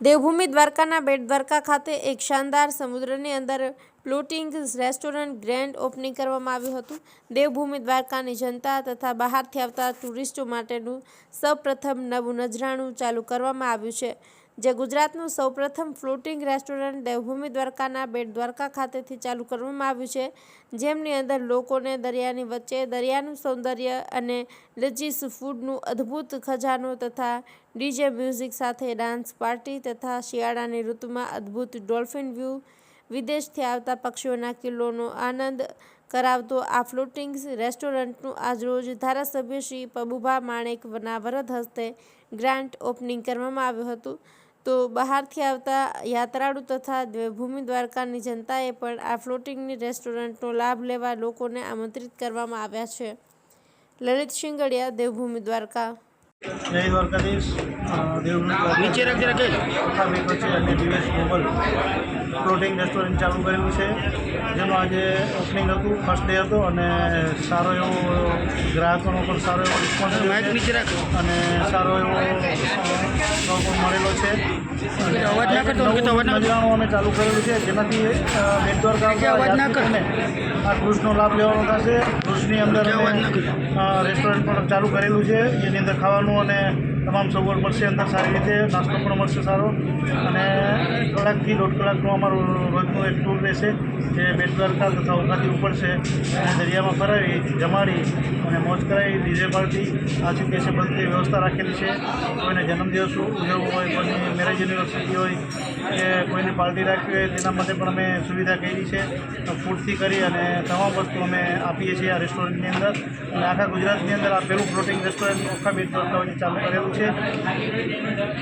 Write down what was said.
દેવભૂમિ દ્વારકાના બેટ દ્વારકા ખાતે એક શાનદાર સમુદ્રની અંદર ફ્લોટિંગ રેસ્ટોરન્ટ ગ્રેન્ડ ઓપનિંગ કરવામાં આવ્યું હતું. દેવભૂમિ દ્વારકાની જનતા તથા બહારથી આવતા ટુરિસ્ટો માટેનું સૌપ્રથમ નવું નજરાણું ચાલુ કરવામાં આવ્યું છે. જે ગુજરાતનું સૌપ્રથમ ફ્લોટિંગ રેસ્ટોરન્ટ દેવભૂમિ દ્વારકાના બેટ દ્વારકા ખાતેથી ચાલુ કરવામાં આવ્યું છે, જેમની અંદર લોકોને દરિયાની વચ્ચે દરિયાનું સૌંદર્ય અને લજીસ ફૂડનું અદ્ભુત ખજાનો તથા ડીજે મ્યુઝિક સાથે ડાન્સ પાર્ટી તથા શિયાળાની ઋતુમાં અદ્ભુત ડોલ્ફિન વ્યૂ, વિદેશથી આવતા પક્ષીઓના કિલ્લોનો આનંદ કરાવતો આ ફ્લોટિંગ રેસ્ટોરન્ટનું આજરોજ ધારાસભ્ય શ્રી પબુભા માણેકના વરદ હસ્તે ગ્રાન્ટ ઓપનિંગ કરવામાં આવ્યું હતું. તો બહારથી આવતા યાત્રાળુ તથા દેવભૂમિ દ્વારકાની જનતાએ પણ આ ફ્લોટિંગની રેસ્ટોરન્ટનો લાભ લેવા લોકોને આમંત્રિત કરવામાં આવ્યા છે. લલિત શિંગડિયા દેવભૂમિ દ્વારકા. જય દ્વારકાધીશ. નીચે રાખી રાખે આખા બે વચ્ચે અને દિવસ ગ્લોબલ ફ્લોટિંગ રેસ્ટોરન્ટ ચાલુ કર્યું છે. જેનું આજે ઓપનિંગ હતું ફર્સ્ટ ડે હતો અને સારો એવો ગ્રાહકોનો પણ સારો એવો રિસ્પોન્સ અને સારો એવો અ, ભાવ છે અવાજ ના કરતો, નવું અવાજ ના અમે ચાલુ કરેલું છે. જેનાથી અ, બેટ દ્વારકા અવાજ ના. આ ક્રુઝનો લાભ લેવાનો થશે. ક્રુઝની અંદર રેસ્ટોરન્ટ પણ ચાલુ કરેલું છે. જેની અંદર ખાવાનું અને તમામ સગવડ મળશે અંદર સારી રીતે. નાસ્તો પણ મળશે સારો. અને કલાકથી દોઢ કલાકનું અમારું રોજનું એક ટૂર રહેશે જે બેટ દ્વારકા તથા ઉકાથી ઉપડશે અને દરિયામાં ફરાવી જમાડી અને મોજ કરાવી ડીજે પાર્ટી આ ચૂકે બધી વ્યવસ્થા રાખેલી છે. કોઈને જન્મદિવસ ઉજવવો હોય કોઈની મેરેજ યુનિવર્સિટી હોય કે કોઈની પાર્ટી રાખવી હોય, તેના માટે પણ અમે સુવિધા કરી છે. ફૂડથી કરી અને તમામ વસ્તુ અમે આપીએ છીએ આ રેસ્ટોરન્ટની અંદર. અને આખા ગુજરાતની અંદર આ પેલું ફ્લોટિંગ રેસ્ટોરન્ટ આખા બેટ ચાલુ કરેલું છે.